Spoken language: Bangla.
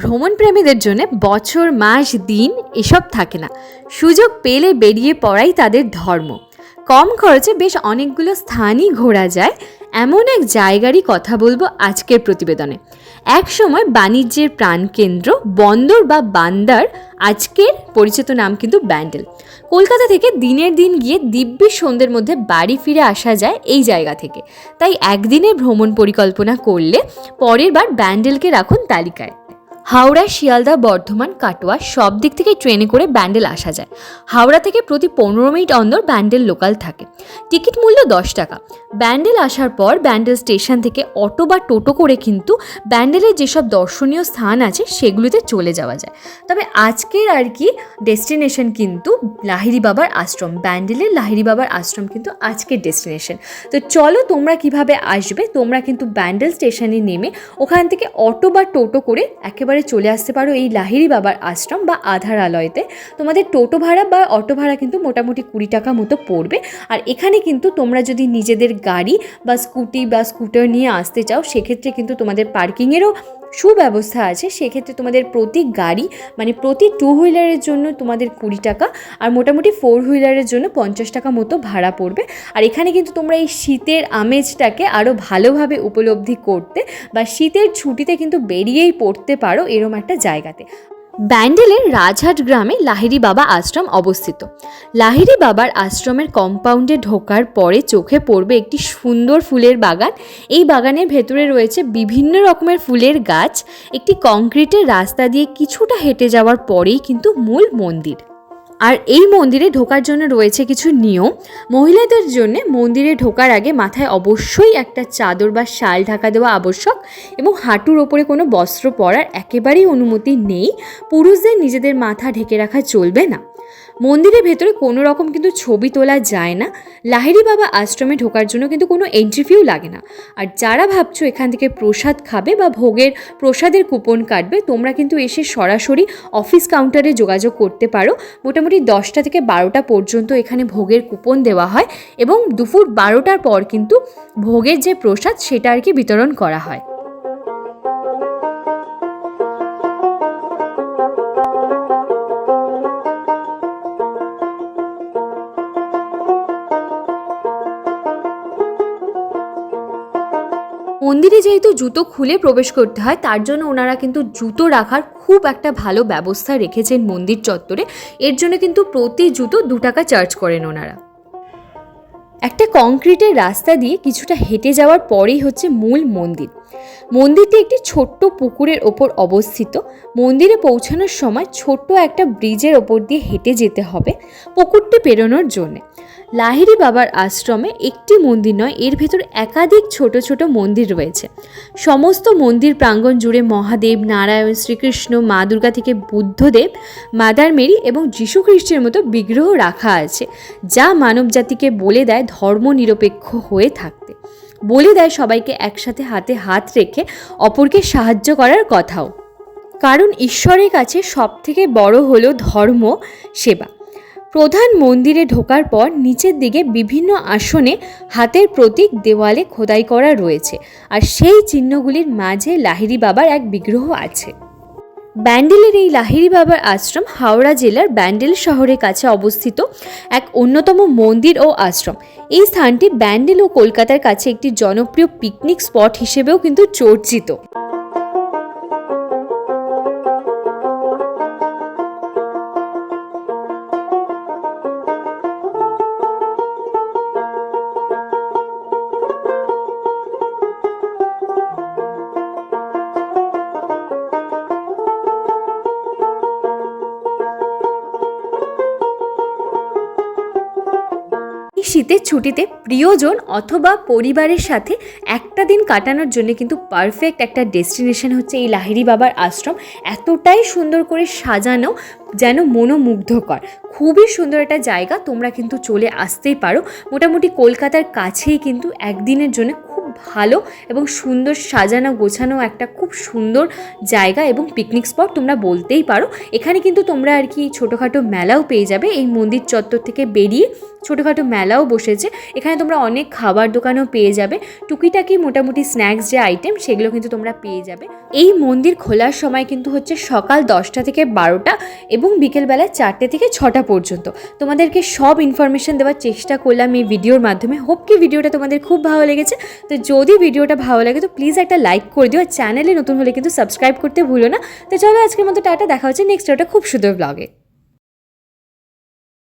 ভ্রমণ প্রেমীদের জন্য বছর, মাস, দিন এসব থাকে না। সুযোগ পেলে বেরিয়ে পড়াই তাদের ধর্ম। কম খরচে বেশ অনেকগুলো স্থানই ঘোরা যায়, এমন এক জায়গারই কথা বলব আজকের প্রতিবেদনে। এক সময় বাণিজ্যের প্রাণকেন্দ্র, বন্দর বা বান্দার, আজকের পরিচিত নাম কিন্তু ব্যান্ডেল। কলকাতা থেকে দিনের দিন গিয়ে দিব্যি সন্ধ্যের মধ্যে বাড়ি ফিরে আসা যায় এই জায়গা থেকে। তাই একদিনের ভ্রমণ পরিকল্পনা করলে পরের বার ব্যান্ডেলকে রাখুন তালিকায়। হাওড়া, শিয়ালদা, বর্ধমান, কাটোয়া সব দিক থেকে ট্রেনে করে ব্যান্ডেল আসা যায়। হাওড়া থেকে প্রতি পনেরো মিনিট অন্দর ব্যান্ডেল লোকাল থাকে। টিকিট মূল্য দশ টাকা। ব্যান্ডেল আসার পর ব্যান্ডেল স্টেশন থেকে অটো বা টোটো করে কিন্তু ব্যান্ডেলের যেসব দর্শনীয় স্থান আছে সেগুলোতে চলে যাওয়া যায়। তবে আজকের আর কি ডেস্টিনেশন কিন্তু লাহিরি বাবার আশ্রম। ব্যান্ডেলের লাহিরি বাবার আশ্রম কিন্তু আজকের ডেস্টিনেশন। তো চলো তোমরা কীভাবে আসবে? তোমরা কিন্তু ব্যান্ডেল স্টেশনে নেমে ওখান থেকে অটো বা টোটো করে একেবারে চলে আসতে পারো এই লাহিরি বাবার আশ্রম বা আধার আলয়তে। তোমাদের টোটো ভাড়া বা অটো ভাড়া কিন্তু মোটামুটি কুড়ি টাকা মতো পড়বে। আর এখানে কিন্তু তোমরা যদি নিজেদের গাড়ি বা স্কুটি বা স্কুটার নিয়ে আসতে চাও, সেক্ষেত্রে কিন্তু তোমাদের পার্কিংয়েরও সুব্যবস্থা আছে, সেক্ষেত্রে তোমাদের প্রতি গাড়ি মানে প্রতি টু হুইলারের জন্য তোমাদের কুড়ি টাকা আর মোটামুটি ফোর হুইলারের জন্য পঞ্চাশ টাকা মতো ভাড়া পড়বে। আর এখানে কিন্তু তোমরা এই শীতের আমেজটাকে আরও ভালোভাবে উপলব্ধি করতে বা শীতের ছুটিতে কিন্তু বেরিয়েই পড়তে পারো এরম একটা জায়গাতে। ব্যান্ডেলের রাজহাট গ্রামে লাহিরি বাবা আশ্রম অবস্থিত। লাহিরি বাবার আশ্রমের কম্পাউন্ডে ঢোকার পরে চোখে পড়বে একটি সুন্দর ফুলের বাগান। এই বাগানের ভেতরে রয়েছে বিভিন্ন রকমের ফুলের গাছ। একটি কংক্রিটের রাস্তা দিয়ে কিছুটা হেঁটে যাওয়ার পরেই কিন্তু মূল মন্দির। আর এই মন্দিরে ঢোকার জন্য রয়েছে কিছু নিয়ম। মহিলাদের জন্য মন্দিরে ঢোকার আগে মাথায় অবশ্যই একটা চাদর বা শাল ঢাকা দেওয়া আবশ্যক এবং হাঁটুর ওপরে কোনো বস্ত্র পরার একেবারেই অনুমতি নেই। পুরুষদের নিজেদের মাথা ঢেকে রাখা চলবে না। মন্দিরের ভেতরে কোনো রকম কিন্তু ছবি তোলা যায় না। লাহিরি বাবা আশ্রমে ঢোকার জন্য কিন্তু কোনো এন্ট্রি ফিও লাগে না। আর যারা ভাবছ এখান থেকে প্রসাদ খাবে বা ভোগের প্রসাদের কুপন কাটবে, তোমরা কিন্তু এসে সরাসরি অফিস কাউন্টারে যোগাযোগ করতে পারো। মোটামুটি দশটা থেকে বারোটা পর্যন্ত এখানে ভোগের কুপন দেওয়া হয় এবং দুপুর বারোটার পর কিন্তু ভোগের যে প্রসাদ, সেটা আর কি বিতরণ করা হয়। মন্দিরে যেহেতু জুতো খুলে প্রবেশ করতে হয়, তার জন্য ওনারা কিন্তু জুতো রাখার খুব একটা ভালো ব্যবস্থা রেখেছেন মন্দির চত্বরে। এর জন্য কিন্তু প্রতি জুতো দু টাকা চার্জ করেন ওনারা। একটা কংক্রিটের রাস্তা দিয়ে কিছুটা হেঁটে যাওয়ার পরেই হচ্ছে মূল মন্দির। মন্দিরটি একটি ছোট্ট পুকুরের ওপর অবস্থিত। মন্দিরে পৌঁছানোর সময় ছোট্ট একটা ব্রিজের ওপর দিয়ে হেঁটে যেতে হবে পুকুরটি পেরোনোর জন্যে। লাহিরি বাবার আশ্রমে একটি মন্দির নয়, এর ভেতর একাধিক ছোট ছোট মন্দির রয়েছে। সমস্ত মন্দির প্রাঙ্গণ জুড়ে মহাদেব, নারায়ণ, শ্রীকৃষ্ণ, মা দুর্গা থেকে বুদ্ধদেব, মাদার মেরি এবং যীশু খ্রিস্টের মতো বিগ্রহ রাখা আছে, যা মানবজাতিকে বলে দেয় ধর্মনিরপেক্ষ হয়ে থাকতে। বলে দেয় সবাইকে একসাথে হাতে হাত রেখে অপরকে সাহায্য করার কথাও। কারণ ঈশ্বরের কাছে সবথেকে বড় হলো ধর্ম, সেবা। প্রধান মন্দিরে ঢোকার পর নিচের দিকে বিভিন্ন আসনে হাতের প্রতীক দেওয়ালে খোদাই করা রয়েছে। আর সেই চিহ্নগুলির মাঝে লাহিরি বাবার এক বিগ্রহ আছে। ব্যান্ডেলের এই লাহিরি বাবার আশ্রম হাওড়া জেলার ব্যান্ডেল শহরের কাছে অবস্থিত এক অন্যতম মন্দির ও আশ্রম। এই স্থানটি ব্যান্ডেল ও কলকাতার কাছে একটি জনপ্রিয় পিকনিক স্পট হিসেবেও কিন্তু চর্চিত। এই শীতের ছুটিতে প্রিয়জন অথবা পরিবারের সাথে একটা দিন কাটানোর জন্য কিন্তু পারফেক্ট একটা ডেস্টিনেশন হচ্ছে এই লাহিরি বাবার আশ্রম। এতটাই সুন্দর করে সাজানো যেন মনোমুগ্ধকর। খুবই সুন্দর একটা জায়গা, তোমরা কিন্তু চলে আসতেই পারো। মোটামুটি কলকাতার কাছেই কিন্তু একদিনের জন্য ভালো এবং সুন্দর সাজানো গোছানো একটা খুব সুন্দর জায়গা এবং পিকনিক স্পট তোমরা বলতেই পারো। এখানে কিন্তু তোমরা আর কি ছোটোখাটো মেলাও পেয়ে যাবে। এই মন্দির চত্বর থেকে বেরিয়ে ছোটোখাটো মেলাও বসেছে। এখানে তোমরা অনেক খাবার দোকানও পেয়ে যাবে। টুকিটাকি মোটামুটি স্ন্যাক্স যে আইটেম সেগুলো কিন্তু তোমরা পেয়ে যাবে। এই মন্দির খোলার সময় কিন্তু হচ্ছে সকাল দশটা থেকে বারোটা এবং বিকেলবেলা চারটে থেকে ছটা পর্যন্ত। তোমাদেরকে সব ইনফরমেশন দেওয়ার চেষ্টা করলাম এই ভিডিওর মাধ্যমে। হোপ কি ভিডিওটা তোমাদের খুব ভালো লেগেছে। তো যদি ভিডিওটা ভালো লাগে, তো প্লিজ একটা লাইক করে দিও। আর চ্যানেলে নতুন হলে কিন্তু সাবস্ক্রাইব করতে ভুলো না। তো চলো আজকের মতো টাটা, দেখা হচ্ছে নেক্সট ওটা খুব সুন্দর ব্লগে